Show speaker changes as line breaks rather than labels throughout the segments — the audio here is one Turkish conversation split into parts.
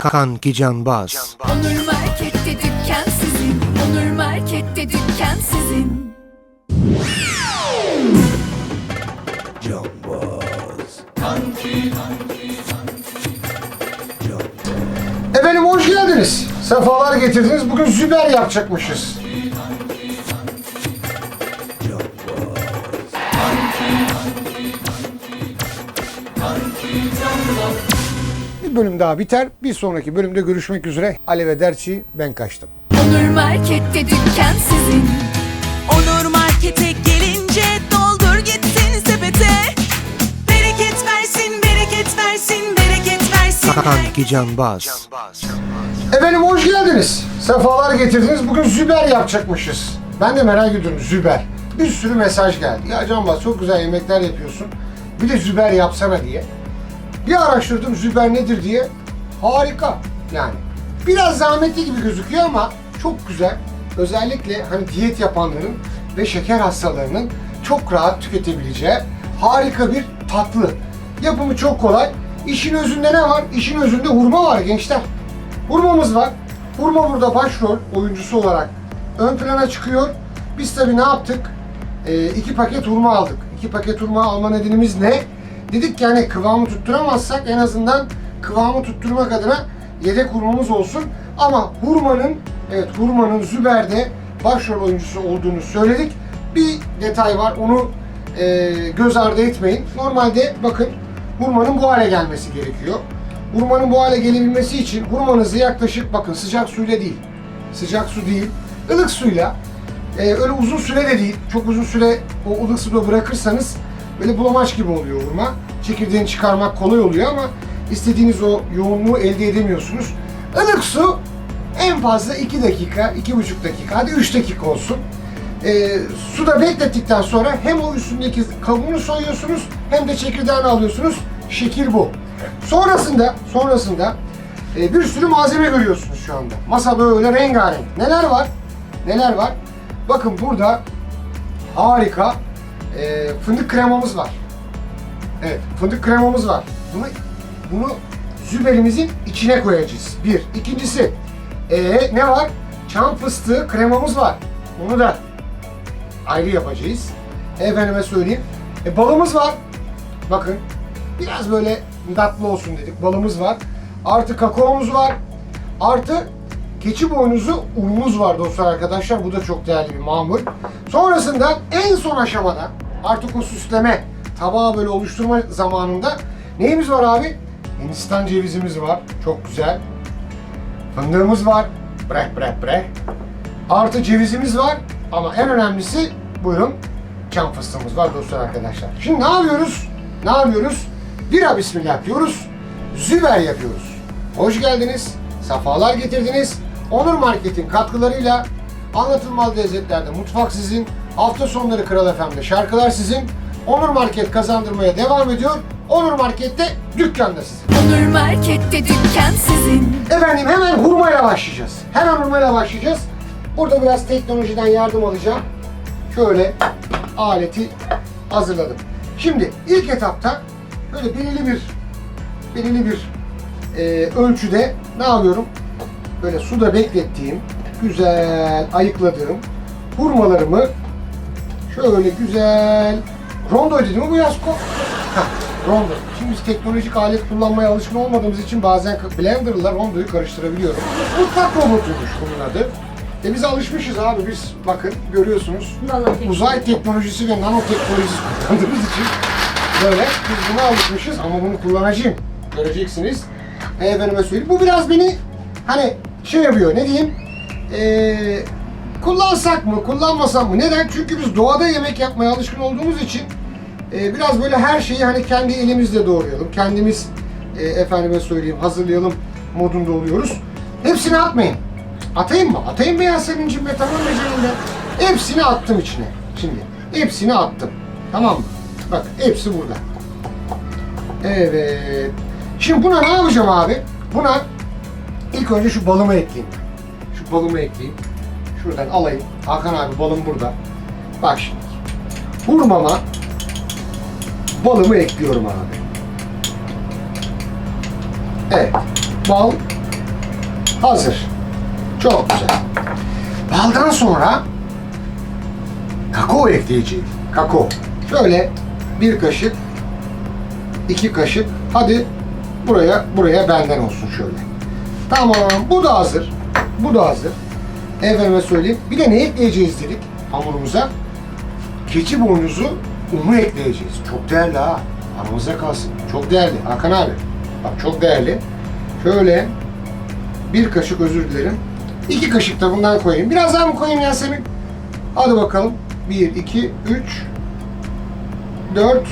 Kanki Canbaz.
Onur Market'te dükkan sizin. Onur Market'te dükkan sizin.
Efendim hoş geldiniz. Sefalar getirdiniz. Bugün Züber yapacakmışız. Bir bölüm daha biter. Bir sonraki bölümde görüşmek üzere. Ali ve Derçi ben kaçtım.
Onur Market'te dükkan sizin.
Onur Market'e gelince doldur gitsin sepete. Bereket versin, bereket versin, bereket versin.
Kanki Canbaz.
Efendim hoş geldiniz. Sefalar getirdiniz. Bugün Züber yapacakmışız. Ben de merak ediyorum Züber. Bir sürü mesaj geldi. Ya Canbaz çok güzel yemekler yapıyorsun. Bir de Züber yapsana diye. Bir araştırdım Züber nedir diye. Harika yani. Biraz zahmetli gibi gözüküyor ama çok güzel. Özellikle hani diyet yapanların ve şeker hastalarının çok rahat tüketebileceği harika bir tatlı. Yapımı çok kolay. İşin özünde ne var? İşin özünde hurma var gençler. Hurmamız var. Hurma burada başrol oyuncusu olarak ön plana çıkıyor. Biz tabii ne yaptık? Ee, iki paket hurma aldık. İki paket hurma alma nedenimiz ne? Dedik ki hani kıvamı tutturamazsak en azından kıvamı tutturmak adına yedek hurmamız olsun. Ama hurmanın, evet hurmanın Züber'de başrol oyuncusu olduğunu söyledik. Bir detay var onu e, göz ardı etmeyin. Normalde bakın hurmanın bu hale gelmesi gerekiyor. Hurmanın bu hale gelebilmesi için hurmanızı yaklaşık bakın sıcak suyla değil, sıcak su değil, ılık suyla e, öyle uzun süre de değil, çok uzun süre o ılık suda bırakırsanız böyle bulamaç gibi oluyor hurma. Çekirdeğini çıkarmak kolay oluyor ama istediğiniz o yoğunluğu elde edemiyorsunuz. Ilık su en fazla 2 dakika, 2,5 dakika, hadi 3 dakika olsun. E, suda beklettikten sonra hem o üstündeki kabuğunu soyuyorsunuz hem de çekirdeğini alıyorsunuz. Şekil bu. Sonrasında, sonrasında e, bir sürü malzeme görüyorsunuz şu anda. Masa böyle rengarenk. Neler var? Neler var? Bakın burada harika e, fındık kremamız var. Evet, fındık kremamız var. Bunu bunu züberimizin içine koyacağız. Bir. İkincisi, e, ne var? Çam fıstığı kremamız var. Onu da ayrı yapacağız. Efendime söyleyeyim. E, balımız var. Bakın. Biraz böyle tatlı olsun dedik. Balımız var. Artı kakaomuz var. Artı keçi boynuzu unumuz var dostlar arkadaşlar. Bu da çok değerli bir mamul. Sonrasında en son aşamada artık o süsleme tabağı böyle oluşturma zamanında neyimiz var abi? Hindistan cevizimiz var. Çok güzel. Fındığımız var. Brek brek brek. Artı cevizimiz var. Ama en önemlisi buyurun çam fıstığımız var dostlar arkadaşlar. Şimdi ne yapıyoruz? Ne yapıyoruz? Bira bismillah diyoruz. Züber yapıyoruz. Hoş geldiniz. Safalar getirdiniz. Onur Market'in katkılarıyla anlatılmaz lezzetlerde mutfak sizin. Hafta sonları Kral FM'de şarkılar sizin. Onur Market kazandırmaya devam ediyor. Onur Market'te dükkanda sizin.
Onur Market'te dükkan sizin.
Efendim hemen hurmayla başlayacağız. Hemen hurmayla başlayacağız. Burada biraz teknolojiden yardım alacağım. Şöyle aleti hazırladım. Şimdi ilk etapta böyle belirli bir belirli bir e, ölçüde ne yapıyorum? Böyle suda beklettiğim, güzel ayıkladığım hurmalarımı şöyle güzel rondo değil mi bu Yasko? Heh, rondo. Şimdi biz teknolojik alet kullanmaya alışkın olmadığımız için bazen blenderla rondoyu karıştırabiliyorum. Mutfak robotuymuş bunun adı. E biz alışmışız abi biz bakın görüyorsunuz uzay teknolojisi ve nanoteknolojisi kullandığımız için böyle biz buna alışmışız ama bunu kullanacağım. Göreceksiniz. E, efendime söyleyeyim. Bu biraz beni hani şey yapıyor ne diyeyim Ee, kullansak mı kullanmasak mı? Neden? Çünkü biz doğada yemek yapmaya alışkın olduğumuz için e, biraz böyle her şeyi hani kendi elimizle doğrayalım. Kendimiz e, efendime söyleyeyim hazırlayalım modunda oluyoruz. Hepsini atmayın. Atayım mı? Atayım mı Yasemin'cim be tamam be canım. Hepsini attım içine. Şimdi hepsini attım. Tamam mı? Bak hepsi burada. Evet. Şimdi buna ne yapacağım abi? Buna ilk önce şu balımı ekleyeyim. Şu balımı ekleyeyim. Şuradan alayım. Hakan abi balım burada. Bak şimdi. Hurmama balımı ekliyorum abi. Evet. Bal hazır. Çok güzel. Baldan sonra kakao ekleyeceğim. Kakao. Şöyle bir kaşık, iki kaşık. Hadi buraya buraya benden olsun şöyle. Tamam. Bu da hazır. Bu da hazır. Efendime söyleyeyim. Bir de ne ekleyeceğiz dedik hamurumuza? Keçi boynuzu unu ekleyeceğiz. Çok değerli ha. Aramızda kalsın. Çok değerli. Hakan abi. Bak çok değerli. Şöyle bir kaşık özür dilerim. İki kaşık da bundan koyayım. Biraz daha mı koyayım Yasemin? Hadi bakalım. Bir, iki, üç, dört,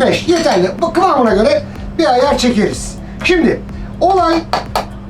beş. Yeterli. Bu kıvamına göre bir ayar çekeriz. Şimdi olay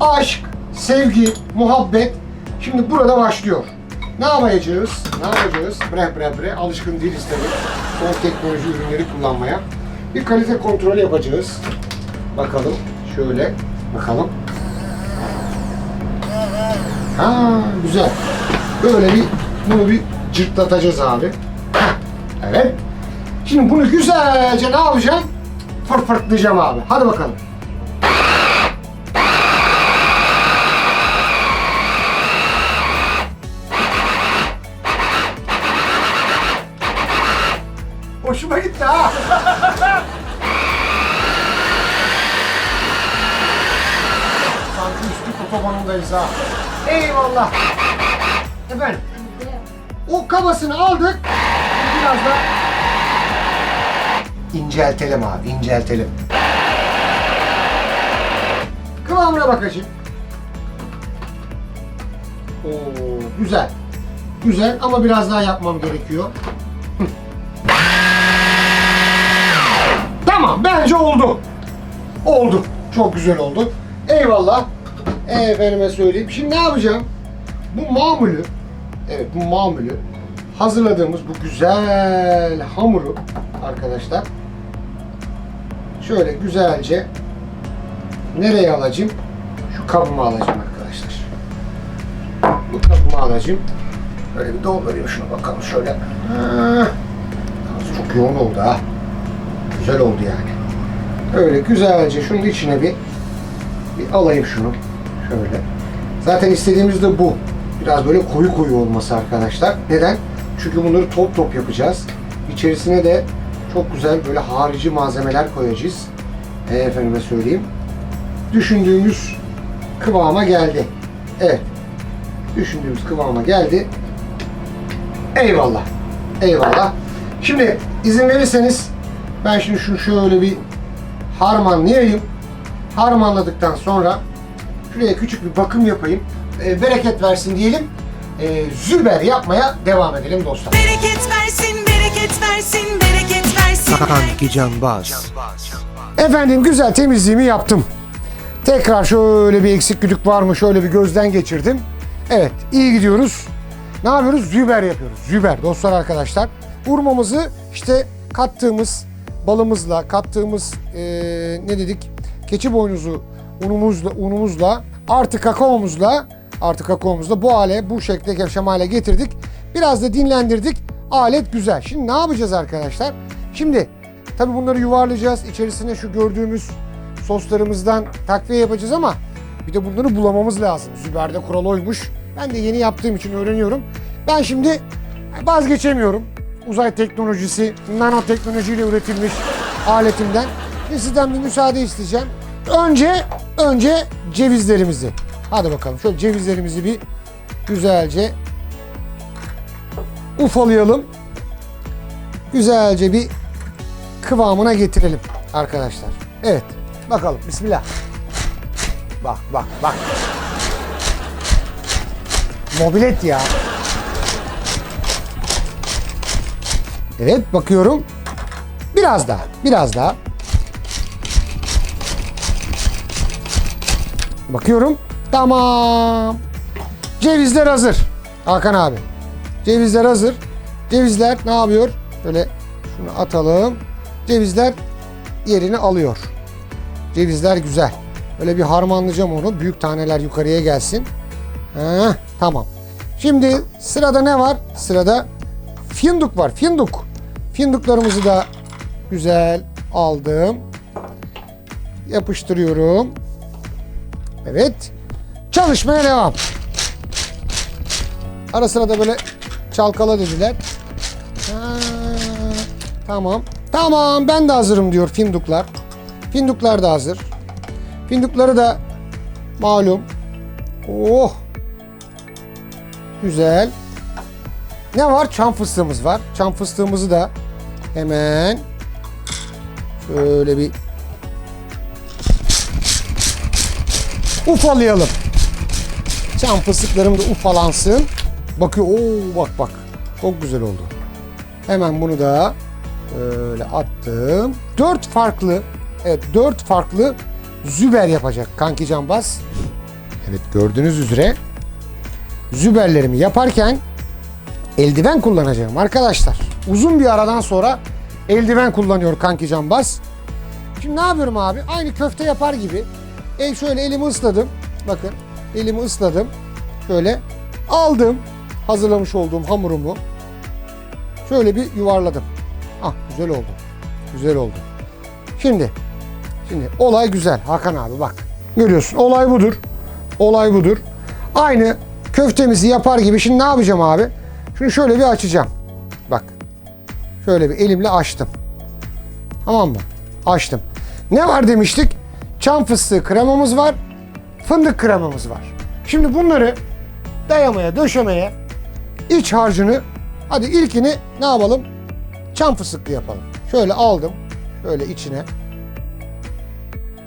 aşk, sevgi, muhabbet. Şimdi burada başlıyor. Ne yapacağız? Ne yapacağız? Bre bre bre. Alışkın değiliz tabii. Son teknoloji ürünleri kullanmaya. Bir kalite kontrolü yapacağız. Bakalım. Şöyle. Bakalım. Ha güzel. Böyle bir bunu bir cırtlatacağız abi. Heh, Evet. Şimdi bunu güzelce ne yapacağım? Fırfırtlayacağım abi. Hadi bakalım. Hoşuma gitti ha. Sanki üstü otobanındayız ha. Eyvallah. Efendim. O kabasını aldık. Biraz da inceltelim abi, inceltelim. Kıvamına bakacağım. Oo, güzel. Güzel ama biraz daha yapmam gerekiyor. Tamam, bence oldu. Oldu. Çok güzel oldu. Eyvallah. Efendime söyleyeyim. Şimdi ne yapacağım? Bu mamulü, evet bu mamulü hazırladığımız bu güzel hamuru arkadaşlar şöyle güzelce nereye alacağım? Şu kabıma alacağım arkadaşlar. Bu kabıma alacağım. Böyle bir doldurayım şunu bakalım şöyle. Ha. Çok yoğun oldu ha. Güzel oldu yani. Öyle güzelce şunun içine bir bir alayım şunu. Şöyle. Zaten istediğimiz de bu. Biraz böyle koyu koyu olması arkadaşlar. Neden? Çünkü bunları top top yapacağız. İçerisine de çok güzel böyle harici malzemeler koyacağız. E, efendime söyleyeyim. Düşündüğümüz kıvama geldi. Evet. Düşündüğümüz kıvama geldi. Eyvallah. Eyvallah. Şimdi izin verirseniz ben şimdi şunu şöyle bir harmanlayayım. Harmanladıktan sonra şuraya küçük bir bakım yapayım. E, bereket versin diyelim. E, züber yapmaya devam edelim dostlar.
Bereket versin, bereket versin, bereket versin.
Kanki Canbaz.
Efendim güzel temizliğimi yaptım. Tekrar şöyle bir eksik güdük var mı şöyle bir gözden geçirdim. Evet iyi gidiyoruz. Ne yapıyoruz? Züber yapıyoruz. Züber dostlar arkadaşlar. Vurmamızı işte kattığımız balımızla, kattığımız eee, ne dedik? Keçi boynuzu unumuzla, unumuzla artı kakaomuzla artı kakaomuzla bu hale, bu şekle şemale getirdik. Biraz da dinlendirdik. Alet güzel. Şimdi ne yapacağız arkadaşlar? Şimdi tabii bunları yuvarlayacağız. İçerisine şu gördüğümüz soslarımızdan takviye yapacağız ama bir de bunları bulamamız lazım. Züber'de kural oymuş. Ben de yeni yaptığım için öğreniyorum. Ben şimdi vazgeçemiyorum. Uzay teknolojisi, nanoteknolojiyle üretilmiş aletimden. Ve sizden bir müsaade isteyeceğim. Önce, önce cevizlerimizi. Hadi bakalım şöyle cevizlerimizi bir güzelce ufalayalım. Güzelce bir kıvamına getirelim arkadaşlar. Evet. Bakalım. Bismillah. Bak bak bak. Mobilet ya. Evet bakıyorum. Biraz daha. Biraz daha. Bakıyorum. Tamam. Cevizler hazır. Hakan abi. Cevizler hazır. Cevizler ne yapıyor? Böyle şunu atalım. Cevizler yerini alıyor. Cevizler güzel. Böyle bir harmanlayacağım onu. Büyük taneler yukarıya gelsin. Heh, tamam. Şimdi sırada ne var? Sırada fındık var. Fındık. Fındıklarımızı da güzel aldım. Yapıştırıyorum. Evet. Çalışmaya devam. Ara sıra da böyle çalkala dediler. Ha, tamam. Tamam ben de hazırım diyor Finduklar. Finduklar da hazır. Findukları da malum. Oh. Güzel. Ne var? Çam fıstığımız var. Çam fıstığımızı da hemen şöyle bir ufalayalım. Çam fıstıklarım da ufalansın. Bakıyor. Oo bak bak. Çok güzel oldu. Hemen bunu da böyle attım. Dört farklı evet dört farklı züber yapacak kanki Canbaz. Evet gördüğünüz üzere züberlerimi yaparken eldiven kullanacağım arkadaşlar. Uzun bir aradan sonra eldiven kullanıyor kanki Canbaz. Şimdi ne yapıyorum abi? Aynı köfte yapar gibi. El şöyle elimi ısladım. Bakın elimi ısladım. Şöyle aldım hazırlamış olduğum hamurumu. Şöyle bir yuvarladım. Ah güzel oldu. Güzel oldu. Şimdi şimdi olay güzel Hakan abi bak. Görüyorsun olay budur. Olay budur. Aynı köftemizi yapar gibi şimdi ne yapacağım abi? Şunu şöyle bir açacağım. Şöyle bir elimle açtım. Tamam mı? Açtım. Ne var demiştik? Çam fıstığı kremamız var. Fındık kremamız var. Şimdi bunları dayamaya, döşemeye iç harcını hadi ilkini ne yapalım? Çam fıstıklı yapalım. Şöyle aldım. Şöyle içine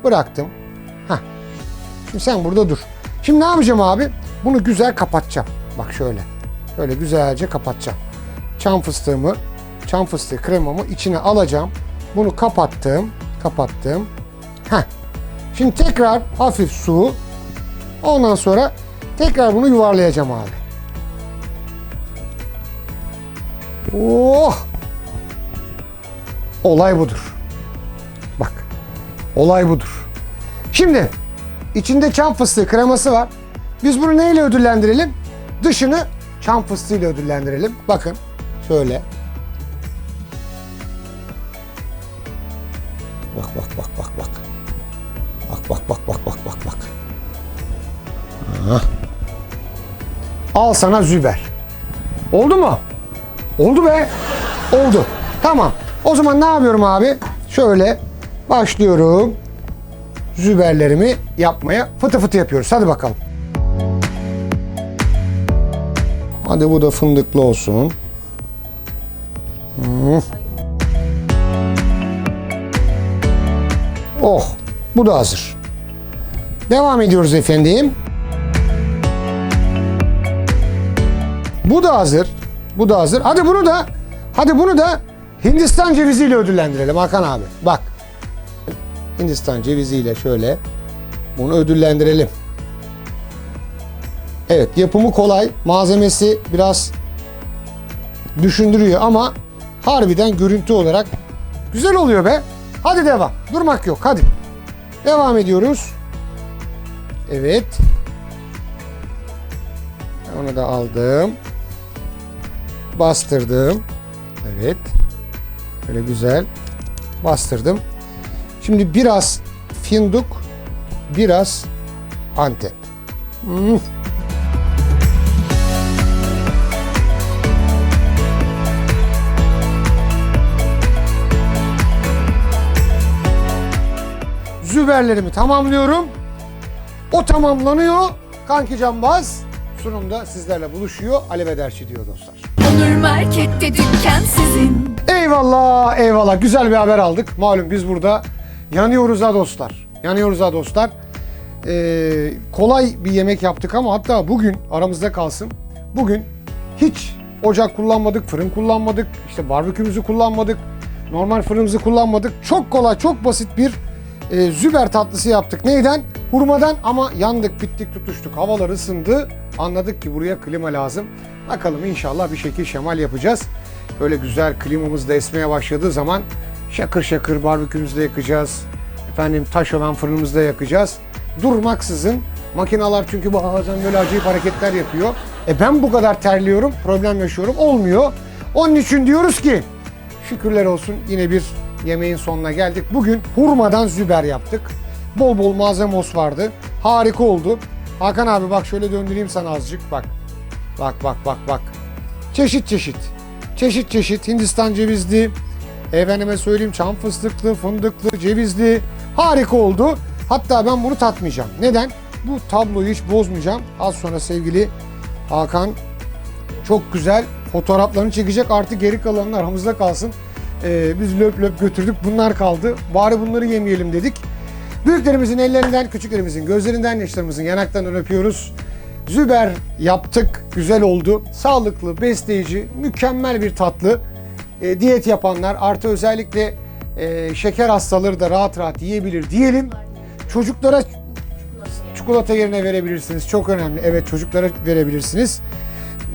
bıraktım. Heh. Şimdi sen burada dur. Şimdi ne yapacağım abi? Bunu güzel kapatacağım. Bak şöyle. Şöyle güzelce kapatacağım. Çam fıstığımı, çam fıstığı kremamı içine alacağım. Bunu kapattım. Kapattım. Heh. Şimdi tekrar hafif su. Ondan sonra tekrar bunu yuvarlayacağım abi. Oh! Olay budur. Bak. Olay budur. Şimdi içinde çam fıstığı kreması var. Biz bunu neyle ödüllendirelim? Dışını çam fıstığıyla ödüllendirelim. Bakın şöyle. Al sana Züber. Oldu mu? Oldu be. Oldu. Tamam. O zaman ne yapıyorum abi? Şöyle başlıyorum. Züberlerimi yapmaya fıtı fıtı yapıyoruz. Hadi bakalım. Hadi bu da fındıklı olsun. Hmm. Oh, bu da hazır. Devam ediyoruz efendim. Bu da hazır. Bu da hazır. Hadi bunu da hadi bunu da Hindistan ceviziyle ödüllendirelim Hakan abi. Bak. Hindistan ceviziyle şöyle bunu ödüllendirelim. Evet, yapımı kolay. Malzemesi biraz düşündürüyor ama harbiden görüntü olarak güzel oluyor be. Hadi devam. Durmak yok. Hadi. Devam ediyoruz. Evet. Onu da aldım. Bastırdım. Evet. Böyle güzel. Bastırdım. Şimdi biraz fındık, biraz antep. Hmm. Züberlerimi tamamlıyorum. O tamamlanıyor. Kanki Cambaz sunumda sizlerle buluşuyor. Ali Bederçi diyor dostlar.
Onur Market'te dükkan sizin.
Eyvallah eyvallah güzel bir haber aldık. Malum biz burada yanıyoruz ha dostlar. Yanıyoruz ha dostlar. Ee, kolay bir yemek yaptık ama hatta bugün aramızda kalsın. Bugün hiç ocak kullanmadık, fırın kullanmadık, işte barbekümüzü kullanmadık, normal fırınımızı kullanmadık. Çok kolay, çok basit bir e, züber tatlısı yaptık. Neyden? Hurmadan ama yandık, bittik, tutuştuk. Havalar ısındı. Anladık ki buraya klima lazım. Bakalım inşallah bir şekil şemal yapacağız. Böyle güzel klimamız da esmeye başladığı zaman şakır şakır barbekümüzü yakacağız. Efendim taş olan fırınımızda yakacağız. Durmaksızın makineler çünkü bazen böyle acayip hareketler yapıyor. E ben bu kadar terliyorum, problem yaşıyorum. Olmuyor. Onun için diyoruz ki şükürler olsun yine bir yemeğin sonuna geldik. Bugün hurmadan züber yaptık. Bol bol malzemos vardı. Harika oldu. Hakan abi bak şöyle döndüreyim sana azıcık bak. Bak bak bak bak. Çeşit çeşit. Çeşit çeşit Hindistan cevizli, efendime söyleyeyim çam fıstıklı, fındıklı, cevizli. Harika oldu. Hatta ben bunu tatmayacağım. Neden? Bu tabloyu hiç bozmayacağım. Az sonra sevgili Hakan çok güzel fotoğraflarını çekecek. Artık geri kalanın aramızda kalsın. Ee, biz löp löp götürdük. Bunlar kaldı. Bari bunları yemeyelim dedik. Büyüklerimizin ellerinden, küçüklerimizin gözlerinden, yaşlarımızın yanaklarından öpüyoruz. Züber yaptık, güzel oldu. Sağlıklı, besleyici, mükemmel bir tatlı. E, diyet yapanlar artı özellikle e, şeker hastaları da rahat rahat yiyebilir diyelim. Çocuklara çikolata yerine verebilirsiniz. Çok önemli. Evet çocuklara verebilirsiniz.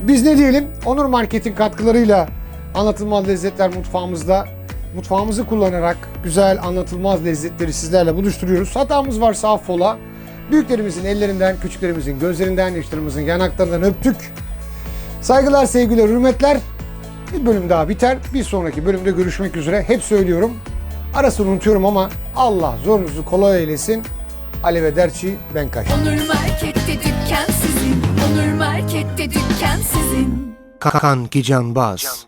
Biz ne diyelim? Onur Market'in katkılarıyla anlatılmaz lezzetler mutfağımızda mutfağımızı kullanarak güzel anlatılmaz lezzetleri sizlerle buluşturuyoruz. Hatamız varsa affola. Büyüklerimizin ellerinden, küçüklerimizin gözlerinden, yaşlarımızın yanaklarından öptük. Saygılar, sevgiler, hürmetler. Bir bölüm daha biter. Bir sonraki bölümde görüşmek üzere. Hep söylüyorum. Arasını unutuyorum ama Allah zorunuzu kolay eylesin. Ali ve Derçi ben kaç.
Onur Market'te dükkan sizin Onur Market'te dükkan sizin
Kanki Canbaz.